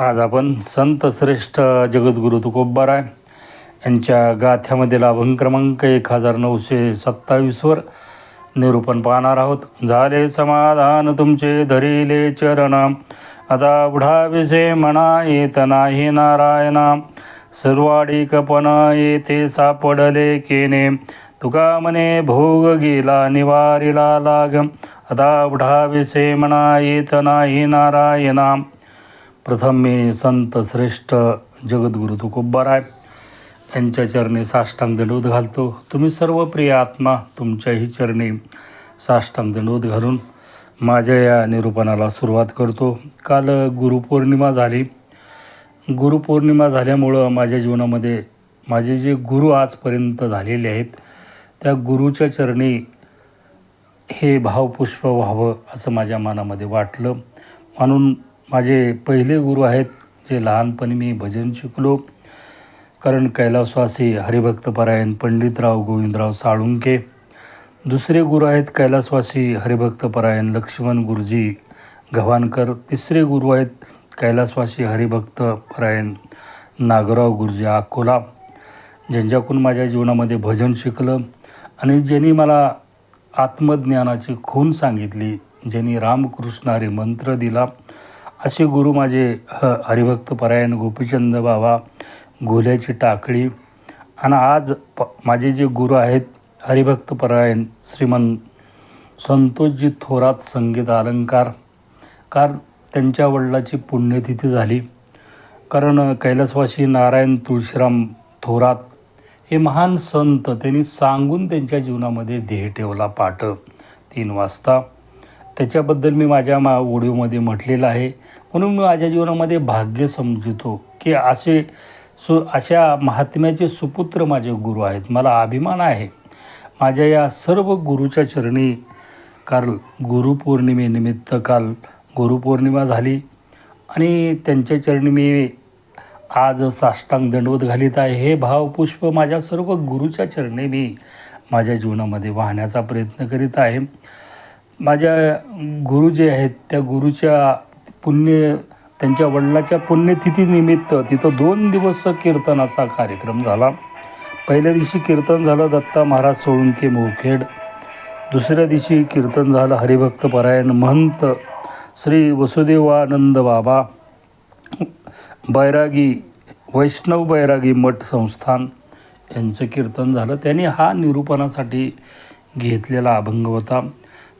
आज आपण संत श्रेष्ठ जगद्गुरु तुकोबाराय यांच्या गाथ्यामधील अभंग क्रमांक एक हजार नऊशे सत्तावीसवर निरूपण पाहणार आहोत. झाले समाधान तुमचे धरिले चरण आता बुढाविसे म्हणा येत नाही नारायणा. सर्वाडिकपण येथे सापडले केने. तुका म्हणे भोग गेला निवारीला लाग. आता बुढाविसे म्हणा येत नाही नारायणा. प्रथम मी संत श्रेष्ठ जगद्गुरु तुकोबाराय यांच्या चरणी साष्टांग दंडवत घालतो. तुम्ही सर्व प्रिय आत्मा तुमच्याही चरणी साष्टांग दंडवत घालून माझ्या या निरूपणाला सुरुवात करतो. काल गुरुपौर्णिमा झाली. गुरुपौर्णिमा झाल्यामुळं माझ्या जीवनामध्ये माझे जे गुरु आजपर्यंत झालेले आहेत त्या गुरुच्या चरणी हे भावपुष्प व्हावं असं माझ्या मनामध्ये वाटलं. म्हणून माझे पहिले गुरु आहेत जे लहानपणी मी भजन शिकलो. कारण कैलासवासी हरिभक्तपरायण पंडितराव गोविंदराव साळुंके. दुसरे गुरु आहेत कैलासवासी हरिभक्तपरायण लक्ष्मण गुरुजी गव्हाणकर. तिसरे गुरु आहेत कैलासवासी हरिभक्तपरायण नागराव गुरुजी अकोला. ज्यांच्याकडून माझ्या जीवनामध्ये भजन शिकलं आणि ज्यांनी मला आत्मज्ञानाची खून सांगितली ज्यांनी रामकृष्ण हरी मंत्र दिला असे गुरु माझे ह हरिभक्त परायण गोपीचंद बाबा गोल्याची टाकळी आणि आज प माझे जे गुरु आहेत हरिभक्त परायण श्रीमंत संतोषजी थोरात संगीत अलंकार कारण त्यांच्या वडिलाची पुण्यतिथी झाली. कारण कैलासवासी नारायण तुळशीराम थोरात हे महान संत त्यांनी सांगून त्यांच्या जीवनामध्ये ध्येय ठेवला पाठ तीन वाजता. त्याच्याबद्दल मी माझ्या मा ओडिओमध्ये म्हटलेलं आहे. म्हणून मी माझ्या जीवनामध्ये भाग्य समजतो की असे सु अशा महात्म्याचे सुपुत्र माझे गुरु आहेत. मला अभिमान आहे. माझ्या या सर्व गुरुच्या चरणी काल गुरुपौर्णिमेनिमित्त काल गुरुपौर्णिमा झाली आणि त्यांच्या चरणी मी आज साष्टांग दंडवत घालीत आहे. हे भावपुष्प माझ्या सर्व गुरुच्या चरणी मी माझ्या जीवनामध्ये वाहण्याचा प्रयत्न करीत आहे. माझ्या गुरु जे आहेत त्या गुरुच्या पुण्य त्यांच्या वडिलाच्या पुण्यतिथीनिमित्त तिथं दोन दिवस कीर्तनाचा कार्यक्रम झाला. पहिल्या दिवशी कीर्तन झालं दत्ता महाराज सोळुंके मोखेड. दुसऱ्या दिवशी कीर्तन झालं हरिभक्त परायण महंत श्री वसुदेवानंद बाबा बैरागी वैष्णव बैरागी मठ संस्थान यांचं कीर्तन झालं. त्यांनी हा निरूपणासाठी घेतलेला अभंग होता.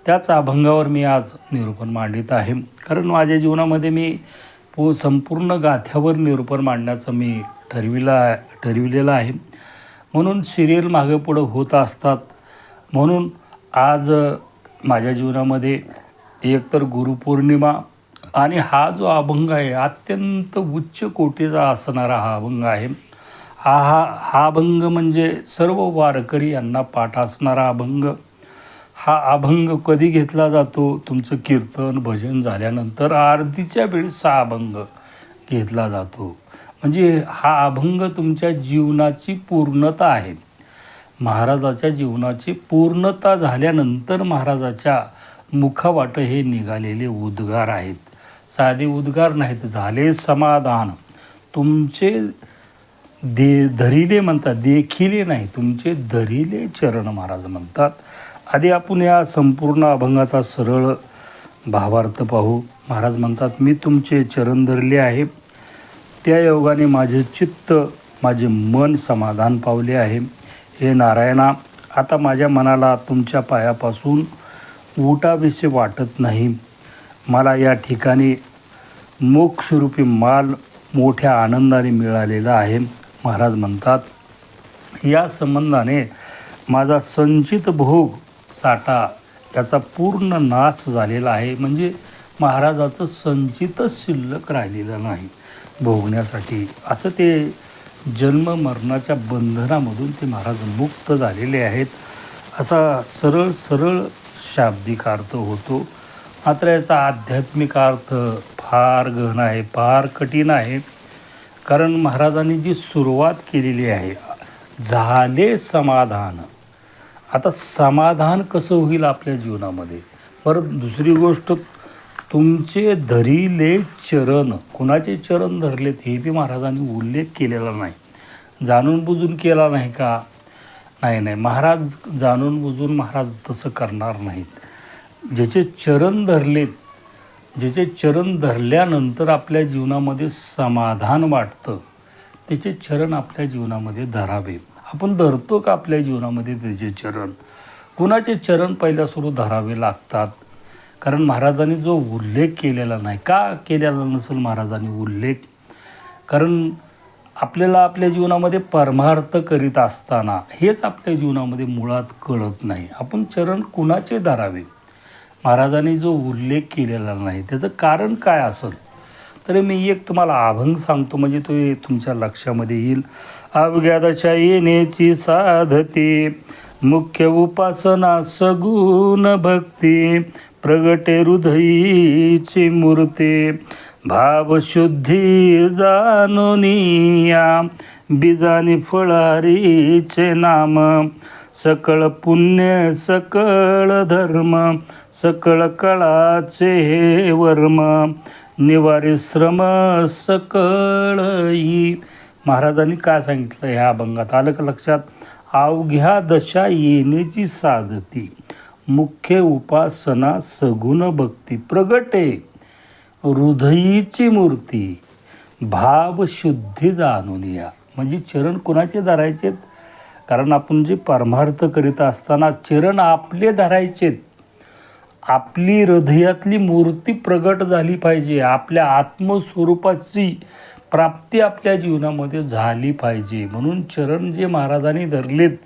त्याच अभंगावर मी आज निरूपण मांडित आहे. कारण माझ्या जीवनामध्ये मी पो संपूर्ण गाथ्यावर निरूपण मांडण्याचं मी ठरविला ठरविलेलं आहे. म्हणून सिरियल मागे पुढं होत असतात. म्हणून आज माझ्या जीवनामध्ये एकतर गुरुपौर्णिमा आणि हा जो अभंग आहे अत्यंत उच्च कोटीचा असणारा हा अभंग आहे. हा हा हा अभंग म्हणजे सर्व वारकरी यांना पाठ असणारा अभंग. हा अभंग कधी घेतला जातो? तुमचं कीर्तन भजन झाल्यानंतर आरतीच्या वेळी हा अभंग घेतला जातो. म्हणजे हा अभंग तुमच्या जीवनाची पूर्णता आहे. महाराजाच्या जीवनाची पूर्णता झाल्यानंतर महाराजाच्या मुखावाट हे निघालेले उद्गार आहेत. साधे उद्गार नाहीत झाले समाधान. तुमचे दे धरिले म्हणतात देखिले नाही तुमचे धरिले चरण महाराज म्हणतात. आधी आपण या संपूर्ण अभंगाचा सरळ भावार्थ पाहू. महाराज म्हणतात मी तुमचे चरण धरले आहे. त्या योगाने माझे चित्त माझे मन समाधान पावले आहे. हे नारायणा आता माझ्या मनाला तुमच्या पायापासून उठाविषयी वाटत नाही. मला या ठिकाणी मोक्षरूपी माल मोठ्या आनंदाने मिळालेला आहे. महाराज म्हणतात या संबंधाने माझा संचित भोग साठा त्याचा पूर्ण नाश झालेला आहे. म्हणजे महाराजाचं संचितच शिल्लक राहिलेलं नाही. भोगण्यासाठी असं ते जन्म मरणाच्या बंधनामधून ते महाराज मुक्त झालेले आहेत. असा सरळ सरळ शाब्दिक अर्थ होतो. मात्र याचा आध्यात्मिक अर्थ फार गहन आहे फार कठीण आहे. कारण महाराजांनी जी सुरुवात केलेली आहे झाले समाधान. आता समाधान कसं होईल आपल्या जीवनामध्ये? परत दुसरी गोष्ट तुमचे धरिले चरण कुणाचे चरण धरलेत हे बी महाराजांनी उल्लेख केलेला नाही. जाणून बुजून केला नाही का? नाही नाही. महाराज जाणून बुजून महाराज तसं करणार नाहीत. ज्याचे चरण धरलेत ज्याचे चरण धरल्यानंतर आपल्या जीवनामध्ये समाधान वाटतं त्याचे चरण आपल्या जीवनामध्ये धरावेत. आपण धरतो का आपल्या जीवनामध्ये त्याचे चरण? कुणाचे चरण पहिल्या सुरू धरावे लागतात? कारण महाराजांनी जो उल्लेख केलेला नाही का केलेला नसेल महाराजांनी उल्लेख? कारण आपल्याला आपल्या जीवनामध्ये परमार्थ करीत असताना हेच आपल्या जीवनामध्ये मुळात कळत नाही. आपण चरण कुणाचे धरावे? महाराजांनी जो उल्लेख केलेला नाही त्याचं कारण काय असेल? तर मी एक तुम्हाला अभंग सांगतो म्हणजे तो तुमच्या लक्षामध्ये येईल. अवघ्यादाच्या येण्याची साधती. मुख्य उपासना सगुण भक्ती प्रगटे हृदयीची मूर्ती. भावशुद्धी जाणुनिया बीजानी फळारीचे नाम. सकळ पुण्य सकळ धर्म सकळ कळाचे हे वर्म. निवारी श्रम सकळई महाराजांनी काय सांगितलं ह्या अभंगात? आलं का लक्षात? अवघ्या दशा येण्याची साधती मुख्य उपासना सगुण भक्ती प्रगटे हृदयीची मूर्ती भावशुद्धी जाणून या. म्हणजे चरण कुणाचे धरायचेत? कारण आपण जे परमार्थ करीत असताना चरण आपले धरायचेत. आपली हृदयातली मूर्ती प्रगट झाली पाहिजे. आपल्या आत्मस्वरूपाची प्राप्ती आपल्या जीवनामध्ये झाली पाहिजे. म्हणून चरण जे महाराजांनी धरलेत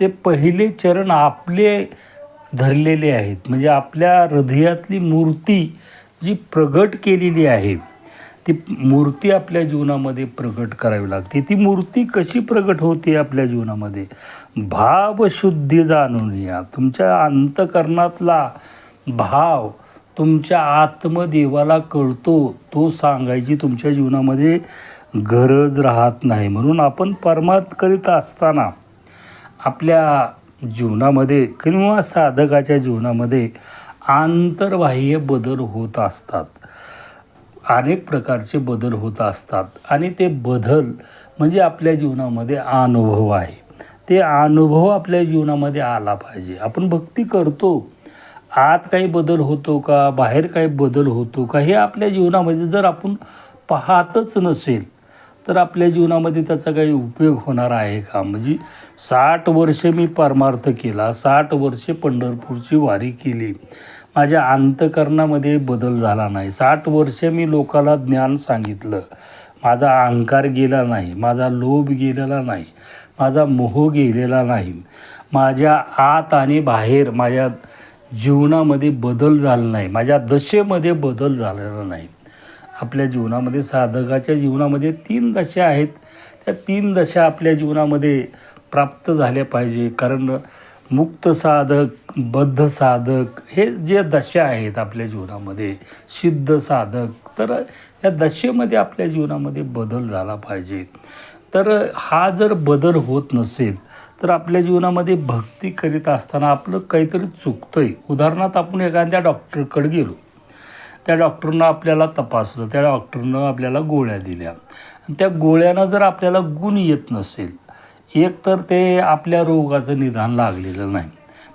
ते पहिले चरण आपले धरलेले आहेत. म्हणजे आपल्या हृदयातली मूर्ती जी प्रगट केलेली आहे ती मूर्ती आपल्या जीवनामध्ये प्रगट करावी लागते. ती मूर्ती कशी प्रगट होते आपल्या जीवनामध्ये? भावशुद्धी जाणून या तुमच्या अंतकरणातला भाव तुमच्या आत्मदेवाला कळतो तो सांगायची तुमच्या जीवनामध्ये गरज राहत नाही. म्हणून आपण परमार्थ करीत असताना आपल्या जीवनामध्ये किंवा साधकाच्या जीवनामध्ये आंतरबाह्य बदल होत असतात. अनेक प्रकारचे बदल होत असतात आणि ते बदल म्हणजे आपल्या जीवनामध्ये अनुभव आहे. ते अनुभव आपल्या जीवनामध्ये आला पाहिजे. आपण भक्ती करतो आत काही बदल होतो का बाहेर काही बदल होतो का हे आपल्या जीवनामध्ये जर आपण पाहतच नसेल तर आपल्या जीवनामध्ये त्याचा काही उपयोग होणार आहे का? म्हणजे साठ वर्षे मी परमार्थ केला साठ वर्षे पंढरपूरची वारी केली. माझ्या अंतकरणामध्ये बदल झाला नाही. साठ वर्षे मी लोकाला ज्ञान सांगितलं. माझा अहंकार गेला नाही माझा लोभ गेलेला नाही माझा मोह गेलेला नाही. माझ्या आत आणि बाहेर माझ्या जीवनामध्ये बदल झाला नाही. माझ्या दशेमध्ये बदल झालेला नाही. आपल्या जीवनामध्ये साधकाच्या जीवनामध्ये तीन दशा आहेत. त्या तीन दशा आपल्या जीवनामध्ये प्राप्त झाल्या पाहिजे. कारण मुक्त साधक बद्ध साधक हे जे दशा आहेत आपल्या जीवनामध्ये सिद्ध साधक तर या दशेमध्ये आपल्या जीवनामध्ये बदल झाला पाहिजे. तर हा जर बदल होत नसेल तर आपल्या जीवनामध्ये भक्ती करीत असताना आपलं काहीतरी चुकतं आहे उदाहरणार्थ आपण एखाद्या डॉक्टरकडे गेलो. त्या डॉक्टरनं आपल्याला तपासलं. त्या डॉक्टरनं आपल्याला गोळ्या दिल्या. आणि त्या गोळ्यानं जर आपल्याला गुण येत नसेल एक तर ते आपल्या रोगाचं निदान लागलेलं नाही.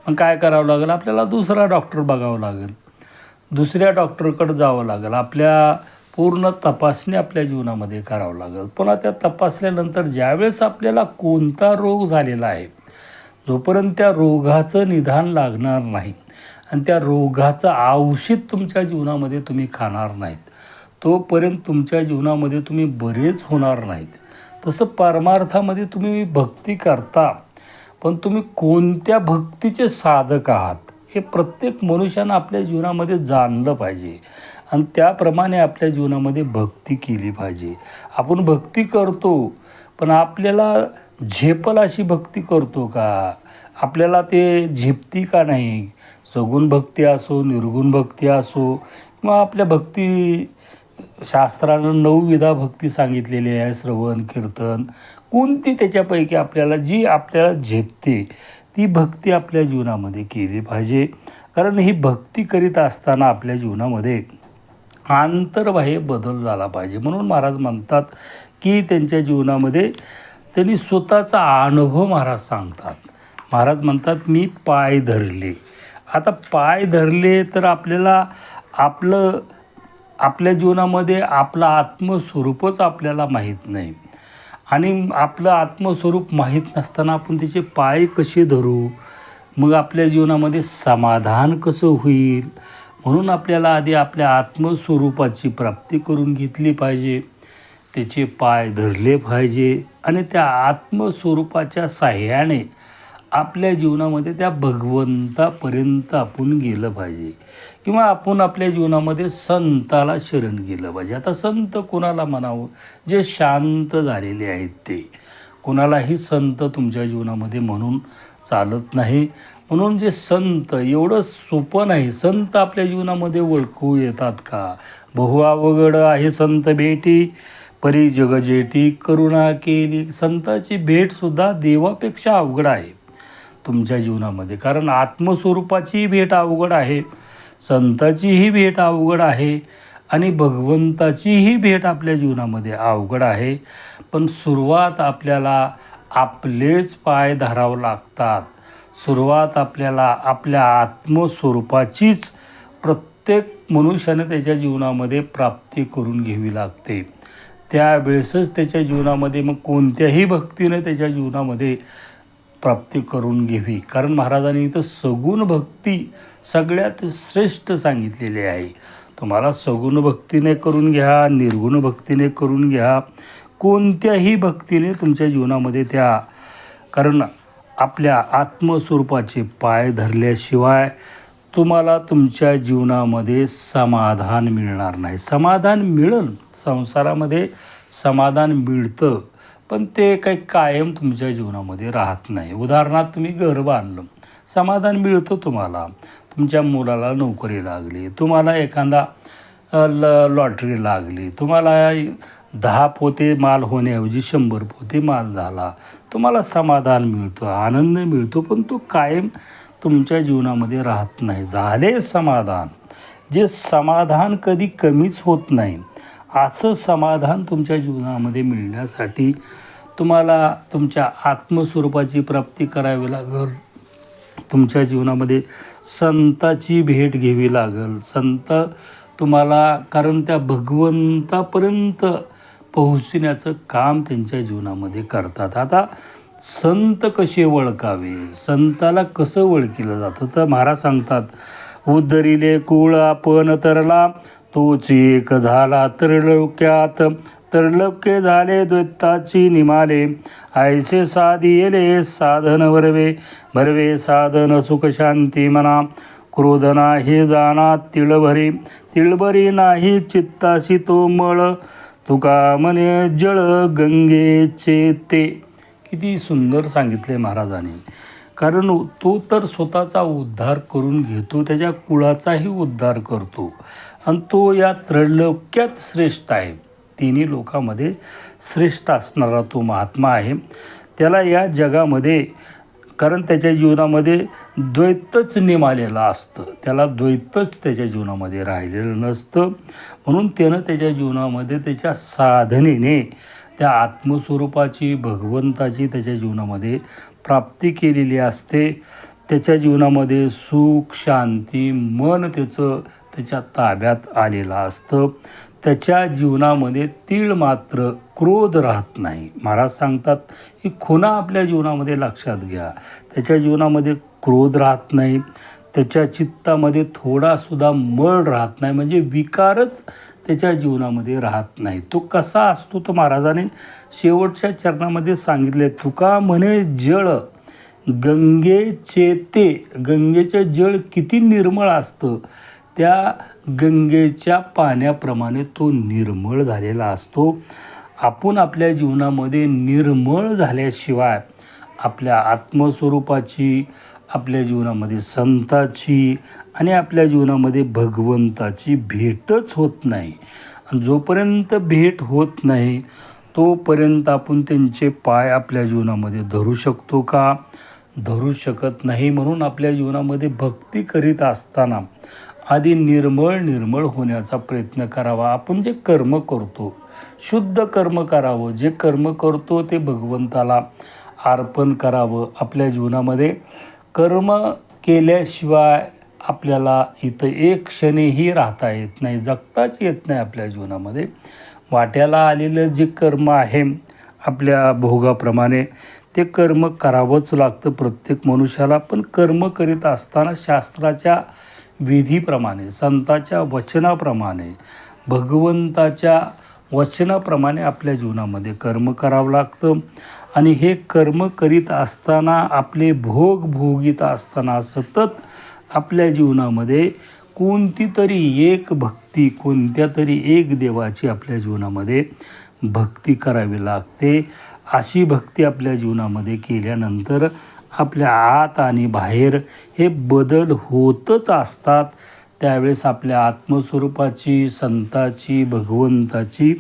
मग काय करावं लागेल? आपल्याला दुसरा डॉक्टर बघावं लागेल. दुसऱ्या डॉक्टरकडे जावं लागेल. आपल्या पूर्ण तपासणी आपल्या जीवनामध्ये करावं लागेल. पुन्हा त्या तपासल्यानंतर ज्यावेळेस आपल्याला कोणता रोग झालेला आहे जोपर्यंत त्या रोगाचं निदान लागणार नाही आणि त्या रोगाचं औषध तुमच्या जीवनामध्ये तुम्ही खाणार नाहीत तोपर्यंत तुमच्या जीवनामध्ये तुम्ही बरेच होणार नाहीत. तसं परमार्थामध्ये तुम्ही भक्ती करता पण तुम्ही कोणत्या भक्तीचे साधक आहात हे प्रत्येक मनुष्यानं आपल्या जीवनामध्ये जाणलं पाहिजे. आणि त्याप्रमाणे आपल्या जीवनामध्ये भक्ती केली पाहिजे. आपण भक्ती करतो पण आपल्याला झेपल अशी भक्ती करतो का? आपल्याला ते झेपती का नाही? सगुण भक्ती असो निर्गुण भक्ती असो किंवा आपल्या भक्ती शास्त्रानं नवविधा भक्ती सांगितलेली आहे श्रवण कीर्तन कोणती त्याच्यापैकी आपल्याला जी आपल्याला झेपते ती भक्ती आपल्या जीवनामध्ये केली पाहिजे. कारण ही भक्ती करीत असताना आपल्या जीवनामध्ये आंतरबाह्य बदल झाला पाहिजे. म्हणून महाराज म्हणतात की त्यांच्या जीवनामध्ये त्यांनी स्वतःचा अनुभव महाराज सांगतात. महाराज म्हणतात मी पाय धरले. आता पाय धरले तर आपल्याला आपलं आपल्या जीवनामध्ये आपलं आत्मस्वरूपच आपल्याला माहीत नाही. आणि आपलं आत्मस्वरूप माहीत नसताना आपण त्याचे पाय कसे धरू? मग आपल्या जीवनामध्ये समाधान कसं होईल? म्हणून आपल्याला आधी आपल्या आत्मस्वरूपाची प्राप्ती करून घेतली पाहिजे. त्याचे पाय धरले पाहिजे आणि त्या आत्मस्वरूपाच्या साह्याने आपल्या जीवनामध्ये त्या भगवंतापर्यंत आपण गेलं पाहिजे. किंवा आपण आपल्या जीवनामध्ये संताला शरण गेलं पाहिजे. आता संत कोणाला म्हणावं? जे शांत झालेले आहेत ते. कोणालाही संत तुमच्या जीवनामध्ये म्हणून चालत नाही. म्हणून जे संत एवढं सोपं नाही. संत आपल्या जीवनामध्ये ओळखू येतात का? बहु अवघड आहे संत भेटी परी जगजेटी करुणा केली. संताची भेटसुद्धा देवापेक्षा अवघड आहे तुमच्या जीवनामध्ये. कारण आत्मस्वरूपाची भेट अवघड आहे संताचीही भेट अवघड आहे आणि भगवंताचीही भेट आपल्या जीवनामध्ये अवघड आहे. पण सुरुवात आपल्याला आपलेच पाय धरावं लागतात. सुरुवात आपल्याला आपल्या आत्मस्वरूपाचीच प्रत्येक मनुष्याने त्याच्या जीवनामध्ये प्राप्ती करून घ्यावी लागते. त्यावेळेसच त्याच्या जीवनामध्ये मग कोणत्याही भक्तीने त्याच्या जीवनामध्ये प्राप्ती करून घ्यावी. कारण महाराजांनी इथं सगुण भक्ती सगळ्यात श्रेष्ठ सांगितलेली आहे. तुम्हाला सगुण भक्तीने करून घ्या निर्गुण भक्तीने करून घ्या कोणत्याही भक्तीने तुमच्या जीवनामध्ये त्या कारण आपल्या आत्मस्वरूपाचे पाय धरल्याशिवाय तुम्हाला तुमच्या जीवनामध्ये समाधान मिळणार नाही. समाधान मिळेल संसारामध्ये समाधान मिळतं पण ते काही कायम तुमच्या जीवनामध्ये राहत नाही. उदाहरणार्थ तुम्ही घर बांधलं समाधान मिळतं तुम्हाला. तुमच्या मुलाला नोकरी लागली तुम्हाला एखादा ल लॉटरी लागली तुम्हाला दहा पोते माल होण्याऐवजी शंभर पोते माल झाला तुम्हाला समाधान मिळतं आनंद मिळतो पण तो कायम तुमच्या जीवनामध्ये राहत नाही. झाले समाधान. जे समाधान कधी कमीच होत नाही असं समाधान तुमच्या जीवनामध्ये मिळण्यासाठी तुम्हाला तुमच्या आत्मस्वरूपाची प्राप्ती करावी लागेल. तुमच्या जीवनामध्ये संताची भेट घ्यावी लागेल. संत तुम्हाला कारण त्या भगवंतापर्यंत पोहोचण्याचं काम त्यांच्या जीवनामध्ये करतात. आता संत कसे ओळखावे संताला कसं ओळखलं जातं? तर महाराज सांगतात उद्धरिले कुळ आपण तरला तोच एक झाला तरलोक्यात तरलोक्य झाले द्वैताची निमाले आयसे साधी येले साधन वरवे. भरवे साधन सुख शांती मना क्रोध नाही जाणा तिळभरी. तिळभरी नाही चित्ताशी तो मळ. तुका म्हणे जळ गंगेचे ते. किती सुंदर सांगितले महाराजांनी. कारण तो तर स्वतःचा उद्धार करून घेतो त्याच्या कुळाचाही उद्धार करतो. आणि तो या त्रैलोक्यात श्रेष्ठ आहे. तिन्ही लोकांमध्ये श्रेष्ठ असणारा तो महात्मा आहे. त्याला या जगामध्ये कारण त्याच्या जीवनामध्ये द्वैतच निमालेलं असतं. त्याला द्वैतच त्याच्या जीवनामध्ये राहिलेलं नसतं. म्हणून त्यानं त्याच्या जीवनामध्ये त्याच्या साधनेने त्या आत्मस्वरूपाची भगवंताची त्याच्या जीवनामध्ये प्राप्ती केलेली असते. त्याच्या जीवनामध्ये सुख शांती मन त्याचं त्याच्या ताब्यात आलेलं असतं. त्याच्या जीवनामध्ये तीळ मात्र क्रोध राहत नाही. महाराज सांगतात ही खुणा आपल्या जीवनामध्ये लक्षात घ्या. त्याच्या जीवनामध्ये क्रोध राहत नाही. त्याच्या चित्तामध्ये थोडासुद्धा मळ राहत नाही म्हणजे विकारच त्याच्या जीवनामध्ये राहत नाही. तो कसा असतो तो महाराजाने शेवटच्या चरणामध्ये सांगितले तुका म्हणे जळ गंगेचे ते गंगेचं जळ किती निर्मळ असतं त्या गंगेच्या पाण्याप्रमाणे तो निर्मळ झालेला असतो. आपण आपल्या जीवनामध्ये निर्मळ झाल्याशिवाय आपल्या आत्मस्वरूपाची आपल्या जीवनामध्ये संताची आणि आपल्या जीवनामध्ये भगवंताची भेटच होत नाही. आणि जोपर्यंत भेट होत नाही तोपर्यंत आपण त्यांचे पाय आपल्या जीवनामध्ये धरू शकतो का? धरू शकत नाही म्हणून आपल्या जीवनामध्ये भक्ती करीत असताना आधी निर्मळ निर्मळ होण्याचा प्रयत्न करावा. आपण जे कर्म करतो शुद्ध कर्म करावं. जे कर्म करतो ते भगवंताला अर्पण करावं. आपल्या जीवनामध्ये कर्म केल्याशिवाय आपल्याला इथं एक क्षणीही राहता येत नाही जगताच येत नाही आपल्या जीवनामध्ये. वाट्याला आलेलं जे कर्म आहे आपल्या भोगाप्रमाणे ते कर्म करावंच लागतं प्रत्येक मनुष्याला. पण कर्म करीत असताना शास्त्राच्या विधीप्रमाणे संताच्या वचनाप्रमाणे भगवंताच्या वचनाप्रमाणे आपल्या जीवनामध्ये कर्म करावं लागतं. आणि हे कर्म करीत असताना आपले भोग भोगीत असताना सतत आपल्या जीवनामध्ये कोणती तरी एक भक्ती कोणत्या तरी एक देवाची आपल्या जीवनामध्ये भक्ती करावी लागते. अशी भक्ती आपल्या जीवनामध्ये केल्यानंतर आपल्या आत आणि बाहेर हे बदल होतच असतात. त्यावेळेस आपल्या आत्मस्वरूपाची संताची भगवंताची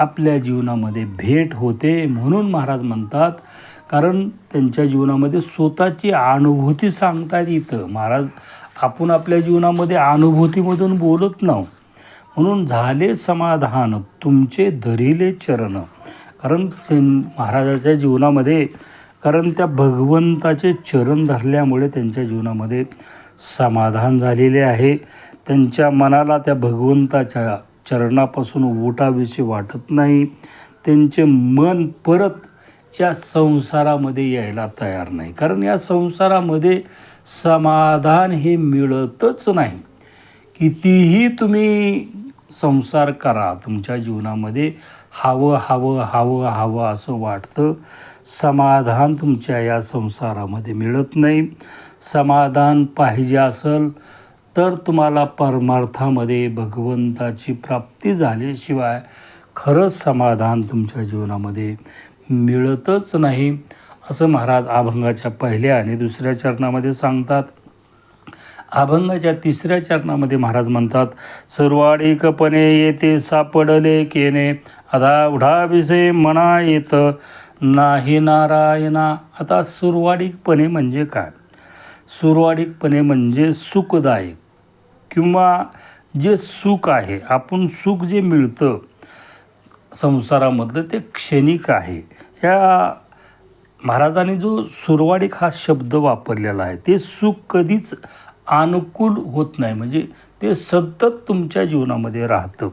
आपल्या जीवनामध्ये भेट होते म्हणून महाराज म्हणतात कारण त्यांच्या जीवनामध्ये स्वतःची अनुभूती सांगतात इथं. महाराज आपण आपल्या जीवनामध्ये अनुभूतीमधून बोलत नाहो म्हणून झाले समाधान तुमचे धरिले चरण. कारण ते महाराजाच्या जीवनामध्ये कारण त्या भगवंताचे चरण धरल्यामुळे त्यांच्या जीवनामध्ये समाधान झालेले आहे. त्यांच्या मनाला त्या भगवंताच्या चरणापासून उठाविषयी वाटत नाही. त्यांचे मन परत या संसारामध्ये यायला तयार नाही. कारण या संसारामध्ये समाधान हे मिळतच नाही. कितीही तुम्ही संसार करा तुमच्या जीवनामध्ये हवं हवं हवं हवं असं वाटतं. समाधान तुमच्या या संसारामध्ये मिळत नाही. समाधान पाहिजे असेल तर तुम्हाला परमार्थामध्ये भगवंताची प्राप्ती झाल्याशिवाय खरंच समाधान तुमच्या जीवनामध्ये मिळतच नाही असं महाराज अभंगाच्या पहिल्या आणि दुसऱ्या चरणामध्ये सांगतात. अभंगाच्या तिसऱ्या चरणामध्ये महाराज म्हणतात सर्वाडिकपणे येते सापडले केने आता उढाविषय म्हणा येत नाही नारायणा आता सुरवाडिकपणे म्हणजे काय? सुरवाडिकपणे म्हणजे सुखदायक किंवा जे सुख आहे आपण सुख जे मिळतं संसारामधलं ते क्षणिक आहे. या महाराजांनी जो सुरवाडिक हा शब्द वापरलेला आहे ते सुख कधीच अनुकूल होत नाही. म्हणजे ते सतत तुमच्या जीवनामध्ये राहतं.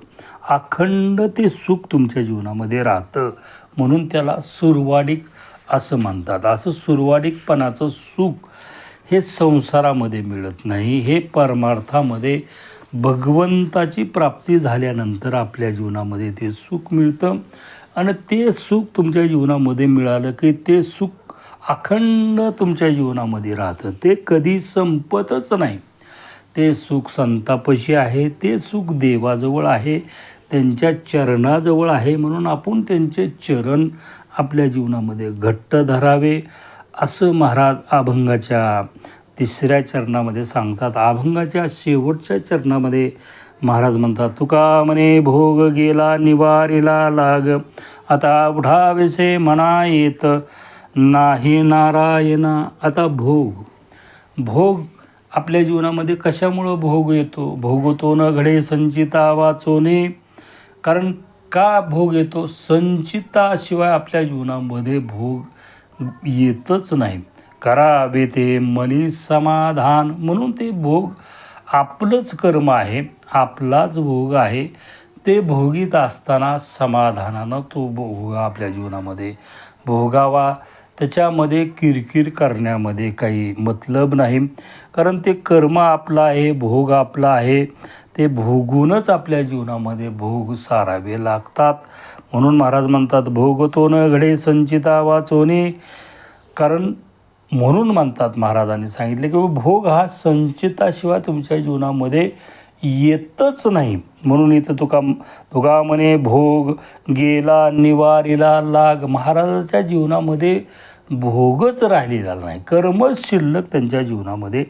अखंड ते सुख तुमच्या जीवनामध्ये राहतं. म्हणून त्याला सुरवाडिक असं म्हणतात. असं सुरवाडिकपणाचं सुख हे संसारामध्ये मिळत नाही हे परमार्थामध्ये भगवंताची प्राप्ती झाल्यानंतर आपल्या जीवनामध्ये ते सुख मिळतं. आणि ते सुख तुमच्या जीवनामध्ये मिळालं की ते सुख अखंड तुमच्या जीवनामध्ये राहतं. ते कधी संपतच नाही. ते सुख संतापशी आहे ते सुख देवाजवळ आहे त्यांच्या चरणाजवळ आहे म्हणून आपण त्यांचे चरण आपल्या जीवनामध्ये घट्ट धरावे. असं महाराज अभंगाच्या तिसऱ्या चरणामध्ये सांगतात. अभंगाच्या शेवटच्या चरणामध्ये महाराज म्हणतात तुका म्हणे भोग गेला निवारीला लाग. आता उठावेसे म्हणा येत. नाही नारायणा आता भोग. भोग आपल्या जीवनामध्ये कशामुळं भोग येतो? भोगतो न घडे संचिता वाचोने. कारण का भोग येतो? संचिताशिवाय आपल्या जीवनामध्ये भोग येतच नाही. करावे ते मनी समाधान म्हणून ते भोग आपलंच कर्म आहे आपलाच भोग आहे. ते भोगीत असताना समाधानानं तो भोग आपल्या जीवनामध्ये भोगावा. त्याच्यामध्ये किरकिर करण्यामध्ये काही मतलब नाही. कारण ते कर्म आपलं आहे भोग आपला आहे. ते भोगूनच आपल्या जीवनामध्ये भोग सारावे लागतात. म्हणून महाराज म्हणतात भोगतो न घडे संचिता वाचोने कारण म्हणून म्हणतात महाराजांनी सांगितले की भोग हा संचिताशिवाय तुमच्या जीवनामध्ये येतच नाही. म्हणून इथं तुका तुका म्हणे भोग गेला निवारीला लाग. महाराजाच्या जीवनामध्ये भोगच राहिलेला नाही. कर्मच शिल्लक त्यांच्या जीवनामध्ये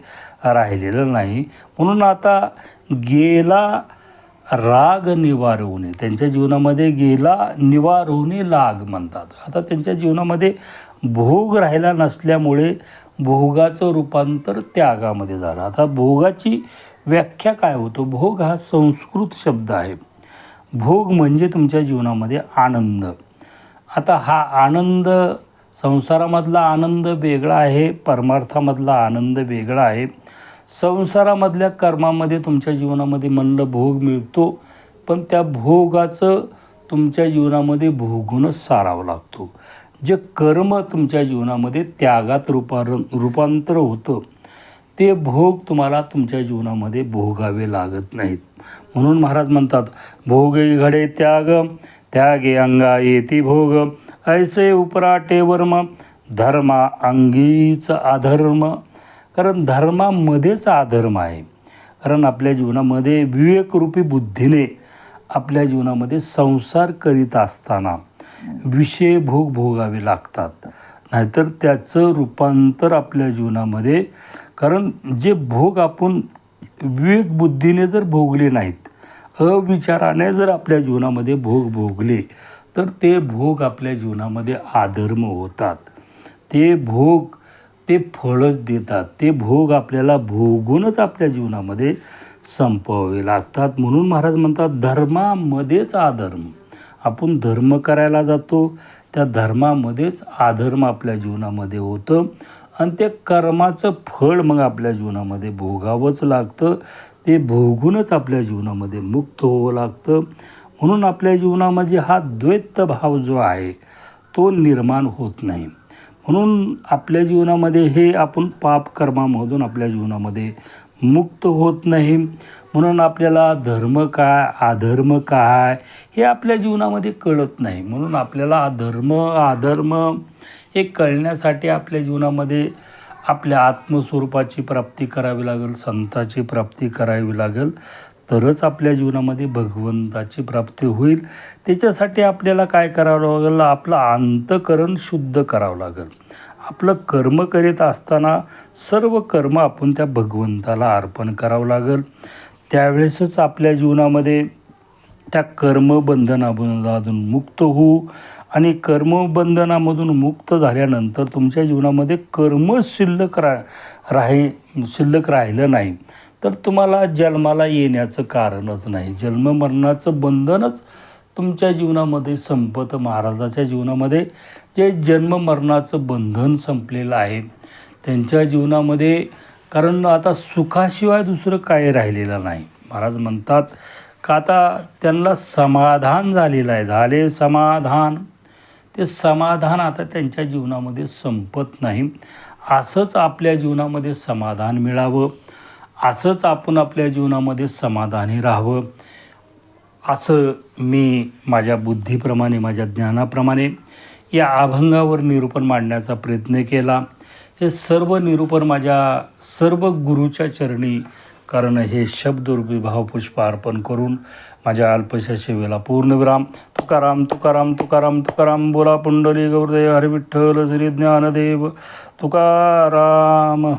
राहिलेलं नाही. म्हणून आता गेला राग निवारवणे त्यांच्या जीवनामध्ये गेला निवारवणे लाग म्हणतात. आता त्यांच्या जीवनामध्ये भोग राहिला नसल्यामुळे भोगाचं रूपांतर त्यागामध्ये झालं. आता भोगाची व्याख्या काय होतो? भोग हा संस्कृत शब्द आहे. भोग म्हणजे तुमच्या जीवनामध्ये आनंद. आता हा आनंद संसारामधला आनंद वेगळा आहे परमार्थामधला आनंद वेगळा आहे. संसारामधल्या कर्मामध्ये तुमच्या जीवनामध्ये म्हणलं भोग मिळतो पण त्या भोगाचं तुमच्या जीवनामध्ये भोगूनच सारावा लागतो. जे कर्म तुमच्या जीवनामध्ये त्यागात रूपार रूपांतर होतं ते भोग तुम्हाला तुमच्या जीवनामध्ये भोगावे लागत नाहीत. म्हणून महाराज म्हणतात भोगे घडे त्याग त्यागे अंगा येती भोग ऐसे उपराटे वर्म धर्मा अंगीच अधर्म. कारण धर्मामध्येच अधर्म आहे. कारण आपल्या जीवनामध्ये विवेकरूपी बुद्धीने आपल्या जीवनामध्ये संसार करीत असताना विषय भोग भोगावे लागतात. नाहीतर त्याचं रूपांतर आपल्या जीवनामध्ये कारण जे भोग आपण विवेक बुद्धीने जर भोगले नाहीत अविचाराने जर आपल्या जीवनामध्ये भोग भोगले तर ते भोग आपल्या जीवनामध्ये आधर्म होतात. ते भोग ते फळच देतात. ते भोग आपल्याला भोगूनच आपल्या जीवनामध्ये संपवावे लागतात. म्हणून महाराज म्हणतात धर्मामध्येच आधर्म आपण धर्म करायला जातो त्या धर्मामध्येच आधर्म आपल्या जीवनामध्ये होतं. आणि ते कर्माचं फळ मग आपल्या जीवनामध्ये भोगावंच लागतं. ते भोगूनच आपल्या जीवनामध्ये मुक्त होवं लागतं. म्हणून आपल्या जीवनामध्ये हा द्वैत भाव जो आहे तो निर्माण होत नाही. म्हणून आपल्या जीवनामध्ये हे आपण पाप कर्मामधून आपल्या जीवनामध्ये मुक्त होत नाही. म्हणून आपल्याला धर्म काय अधर्म काय हे आपल्या जीवनामध्ये कळत नाही. म्हणून आपल्याला धर्म अधर्म हे कळण्यासाठी आपल्या जीवनामध्ये आपल्या आत्मस्वरूपाची प्राप्ती करावी लागेल संताची प्राप्ती करावी लागेल. तरच आपल्या जीवनामध्ये भगवंताची प्राप्ती होईल. त्याच्यासाठी आपल्याला काय करावं लागेल? आपलं अंतकरण शुद्ध करावं लागेल. आपलं कर्म करीत असताना सर्व कर्म आपण त्या भगवंताला अर्पण करावं लागेल. त्यावेळेसच आपल्या जीवनामध्ये त्या कर्मबंधनामधून मुक्त होऊ आणि कर्मबंधनामधून मुक्त झाल्यानंतर तुमच्या जीवनामध्ये कर्म शिल्लक रा राही शिल्लक राहिलं नाही. तर तुम्हाला जन्माला येण्याचं कारणच नाही. जन्ममरणाचं बंधनच तुमच्या जीवनामध्ये संपत. महाराजाच्या जीवनामध्ये जे जन्ममरणाचं बंधन संपलेलं आहे त्यांच्या जीवनामध्ये कारण आता सुखाशिवाय दुसरं काही राहिलेलं नाही. महाराज म्हणतात का आता त्यांना समाधान झालेलं आहे? झाले समाधान. ते समाधान आता त्यांच्या जीवनामध्ये संपत नाही. असंच आपल्या जीवनामध्ये समाधान मिळावं. असंच आपण आपल्या जीवनामध्ये समाधानी राहावं. असं मी माझ्या बुद्धीप्रमाणे माझ्या ज्ञानाप्रमाणे या अभंगावर निरूपण मांडण्याचा प्रयत्न केला. हे सर्व निरूपण माझ्या सर्व गुरुच्या चरणी कारण हे शब्दरूपी भावपुष्प अर्पण करून माझ्या अल्पशा सेवेला पूर्णविराम तुकाराम तुकाराम तुकाराम तुकाराम बोला पुंडली गौरदेव हरिविठ्ठल श्री ज्ञानदेव. तुकाराम.